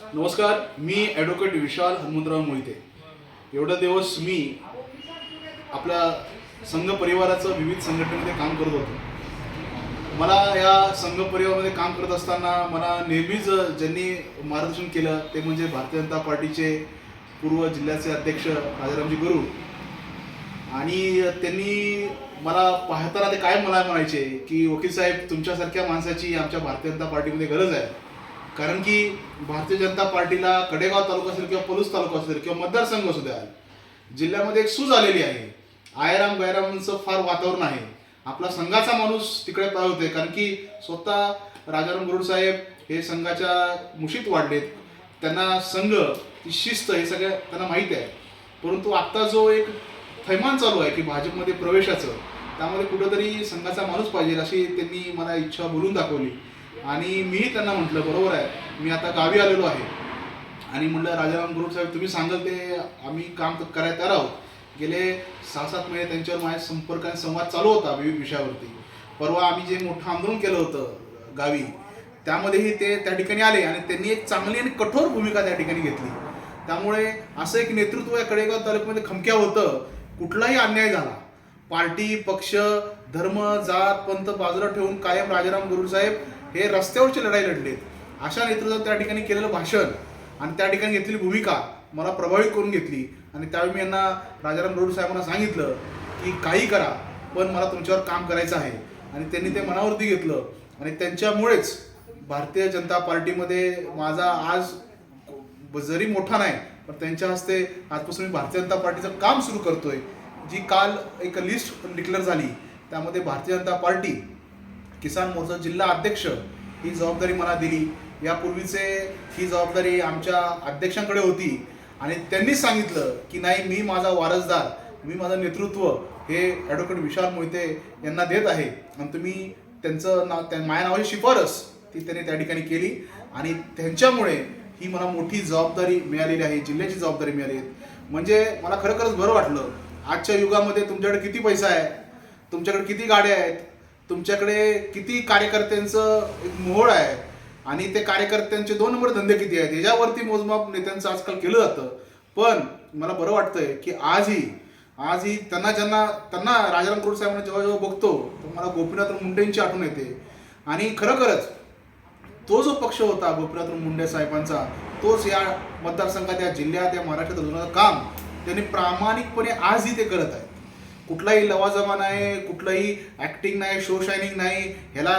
नमस्कार मी ॲडव्होकेट विशाल हनुमंतराव मोहिते. एवढा दिवस मी आपल्या संघ परिवाराचं विविध संघटनेमध्ये काम करत होतो. मला या संघ परिवारामध्ये काम करत असताना मला नेहमीच ज्यांनी मार्गदर्शन केलं ते म्हणजे भारतीय जनता पार्टीचे पूर्व जिल्ह्याचे अध्यक्ष राजारामजी गुरु आणि त्यांनी मला पाहताना ते काय मला म्हणायचे की वकील साहेब तुमच्यासारख्या माणसाची आमच्या भारतीय जनता पार्टीमध्ये गरज आहे. कारण की भारतीय जनता पार्टीला कडेगाव तालुका असेल किंवा पलूस तालुका असेल किंवा मतदारसंघ असू द्या जिल्ह्यामध्ये एक सूज आलेली आहे. आयराम गैरामांचं फार वातावरण आहे. आपला संघाचा माणूस तिकडे पाय होते कारण की स्वतः राजाराम गरुड साहेब हे संघाच्या मुशीत वाढलेत. त्यांना संघ ती शिस्त हे सगळं त्यांना माहीत आहे. परंतु आत्ता जो एक थैमान चालू आहे की भाजपमध्ये प्रवेशाचं त्यामध्ये कुठंतरी संघाचा माणूस पाहिजे अशी त्यांनी मला इच्छा बोलून दाखवली. आणि मीही त्यांना म्हटलं बरोबर आहे. मी आता गावी आलेलो आहे. आणि म्हटलं राजाराम गुरु साहेब तुम्ही सांगाल ते आम्ही काम करायला तयार आहोत गेले सहा सात महिने त्यांच्यावर माझ्या संपर्क आणि संवाद चालू होता विविध विषयावरती. परवा आम्ही जे मोठं आंदोलन केलं होतं गावी त्यामध्येही ते त्या ठिकाणी आले आणि त्यांनी एक चांगली आणि कठोर भूमिका त्या ठिकाणी घेतली. त्यामुळे असं एक नेतृत्व या कडेगाव तालुक्यामध्ये खमक्या होतं. कुठलाही अन्याय झाला. पार्टी पक्ष धर्म जात पंथ बाजूला ठेवून कायम राजाराम गुरुसाहेब हे रस्त्यावरची लढाई लढलेत अशा नेतृत्वात त्या ठिकाणी केलेलं भाषण आणि त्या ठिकाणी घेतलेली भूमिका मला प्रभावित करून घेतली. आणि त्यावेळी मी यांना राजाराम रोड साहेबांना सांगितलं की काही करा पण मला तुमच्यावर काम करायचं आहे. आणि त्यांनी ते मनावरती घेतलं. आणि त्यांच्यामुळेच भारतीय जनता पार्टीमध्ये माझा आज जरी मोठा नाही पण त्यांच्या हस्ते आजपासून मी भारतीय जनता पार्टीचं काम सुरू करतोय. जी काल एक लिस्ट डिक्लेअर झाली त्यामध्ये भारतीय जनता पार्टी किसान मोर्चा जिल्हा अध्यक्ष ही जबाबदारी मला दिली. यापूर्वीचे ही जबाबदारी आमच्या अध्यक्षांकडे होती. आणि त्यांनीच सांगितलं की नाही मी माझा वारसदार मी माझं नेतृत्व हे ॲडव्होकेट विशाल मोहिते यांना देत आहे. आणि तुम्ही त्यांचं नाव त्या माझ्या नावाची शिफारस ती त्यांनी त्या ठिकाणी केली. आणि त्यांच्यामुळे ही मला मोठी जबाबदारी मिळालेली आहे जिल्ह्याची जबाबदारी मिळाली आहे. म्हणजे मला खरोखरच बरं वाटलं. आजच्या युगामध्ये तुमच्याकडे किती पैसा आहे? तुमच्याकडे किती गाड्या आहेत? तुमच्याकडे किती कार्यकर्त्यांचं एक मोहळ आहे आणि ते कार्यकर्त्यांचे दोन नंबर धंदे किती आहेत? याच्यावरती मोजमाप नेत्यांचं आजकाल केलं जातं. पण मला बरं वाटतंय की आजही आजही त्यांना ज्यांना त्यांना राजाराम कुरुड साहेबांना जेव्हा जेव्हा बघतो तर मला गोपीनाथ मुंडेंची आठवण येते. आणि खरोखरच तो जो पक्ष होता गोपीनाथ मुंडे साहेबांचा तोच या मतदारसंघात या जिल्ह्यात या महाराष्ट्रात काम त्यांनी प्रामाणिकपणे आजही ते करत आहेत. कुठलाही लवाजमा नाही कुठलंही ॲक्टिंग नाही शो शायनिंग नाही ह्याला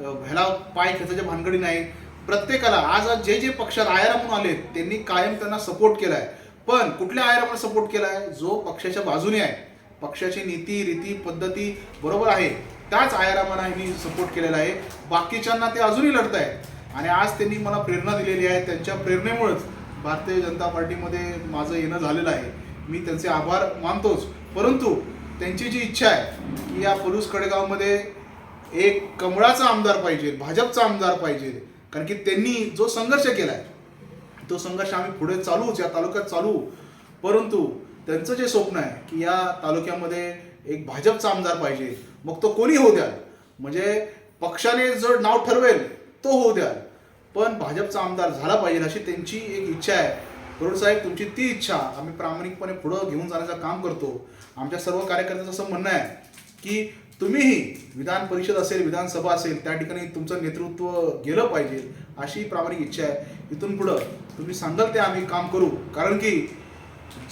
ह्याला पाय खेचायच्या भानगडी नाही. प्रत्येकाला आज आज जे जे पक्ष रायरा म्हणून आले त्यांनी कायम त्यांना सपोर्ट केलाय. पण कुठल्या आयरामध्ये सपोर्ट केलाय? जो पक्षाच्या बाजूने आहे. पक्षाची नीती रीती पद्धती बरोबर आहे. त्याच आयरामाना मी सपोर्ट केलेला आहे. बाकीच्यांना ते अजूनही लढत आहेत आणि आज त्यांनी मला प्रेरणा दिलेली आहे. त्यांच्या प्रेरणेमुळेच भारतीय जनता पार्टीमध्ये माझं येणं झालेलं आहे. मी त्यांचे आभार मानतोच. परंतु त्यांची जी इच्छा आहे की या पलूस कडेगावमध्ये एक कमळाचा आमदार पाहिजे भाजपचा आमदार पाहिजे. कारण की त्यांनी जो संघर्ष केला आहे तो संघर्ष आम्ही पुढे चालूच या तालुक्यात चालू. परंतु त्यांचं जे स्वप्न आहे की या तालुक्यामध्ये एक भाजपचा आमदार पाहिजे मग तो कोणी होऊ द्याल? म्हणजे पक्षाने जर नाव ठरवेल तो होऊ द्याल. पण भाजपचा आमदार झाला पाहिजे अशी त्यांची एक इच्छा आहे. गरुड साहेब तुमची ती इच्छा आम्ही प्रामाणिकपणे पुढं घेऊन जाण्याचं काम करतो. आमच्या सर्व कार्यकर्त्यांचं असं म्हणणं आहे की तुम्हीही विधान परिषद असेल विधानसभा असेल त्या ठिकाणी तुमचं नेतृत्व गेलं पाहिजे अशी प्रामाणिक इच्छा आहे. इथून पुढं तुम्ही सांगाल ते आम्ही काम करू. कारण की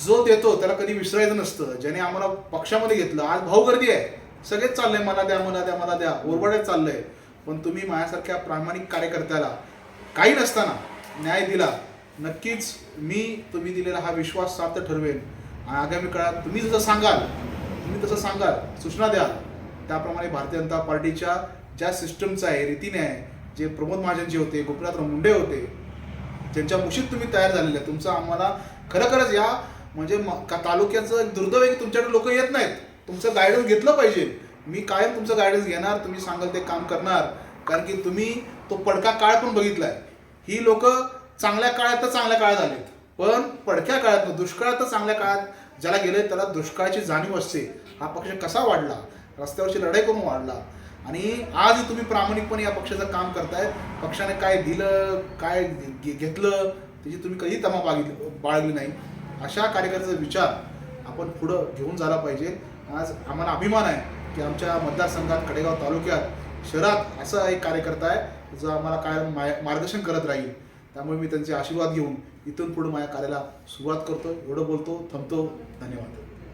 जो देतो त्याला कधी विसरायचं नसतं. ज्याने आम्हाला पक्षामध्ये घेतलं आज भाऊ गर्दी आहे. सगळेच चाललंय मला द्या मला द्या मला द्या ओरबड्यात चाललंय. पण तुम्ही माझ्यासारख्या प्रामाणिक कार्यकर्त्याला काही नसताना न्याय दिला नक्कीच मी तुम्ही दिलेला हा विश्वास सार्थ ठरवेन. आणि आगामी काळात तुम्ही जसं सांगाल तुम्ही तसं सांगाल सूचना द्याल. त्याप्रमाणे भारतीय जनता पार्टीच्या ज्या सिस्टमचं आहे रीतीने आहे जे प्रमोद महाजनचे होते गोपीनाथ मुंडे होते ज्यांच्या मुशीत तुम्ही तयार झालेले आहे तुमचं आम्हाला खरोखरच या म्हणजे का तालुक्याचं एक दुर्दैव आहे की तुमच्याकडे लोक येत नाहीत. तुमचं गायडन्स घेतलं पाहिजे. मी कायम तुमचं गायडन्स घेणार तुम्ही सांगाल ते काम करणार. कारण की तुम्ही तो पडका काळ पण बघितला आहे ही लोक चांगल्या काळात तर चांगल्या काळात आले. पण पडक्या काळात दुष्काळात तर चांगल्या काळात ज्याला गेले त्याला दुष्काळाची जाणीव असते. हा पक्ष कसा वाढला? रस्त्यावरची लढाई करून वाढला? आणि आज तुम्ही प्रामाणिकपणे या पक्षाचं काम करताय. पक्षाने काय दिलं काय घेतलं त्याची तुम्ही कधी तमा बागितली बाळगली नाही. अशा कार्यकर्त्याचा विचार आपण पुढं घेऊन झाला पाहिजे. आज आम्हाला अभिमान आहे की आमच्या मतदारसंघात कडेगाव तालुक्यात शहरात असा एक कार्यकर्ता आहे जो आम्हाला काय मार्गदर्शन करत राहील. त्यामुळे मी त्यांचे आशीर्वाद घेऊन इथून पुढे माझ्या कार्याला सुरुवात करतो. एवढं बोलतो. थांबतो. धन्यवाद.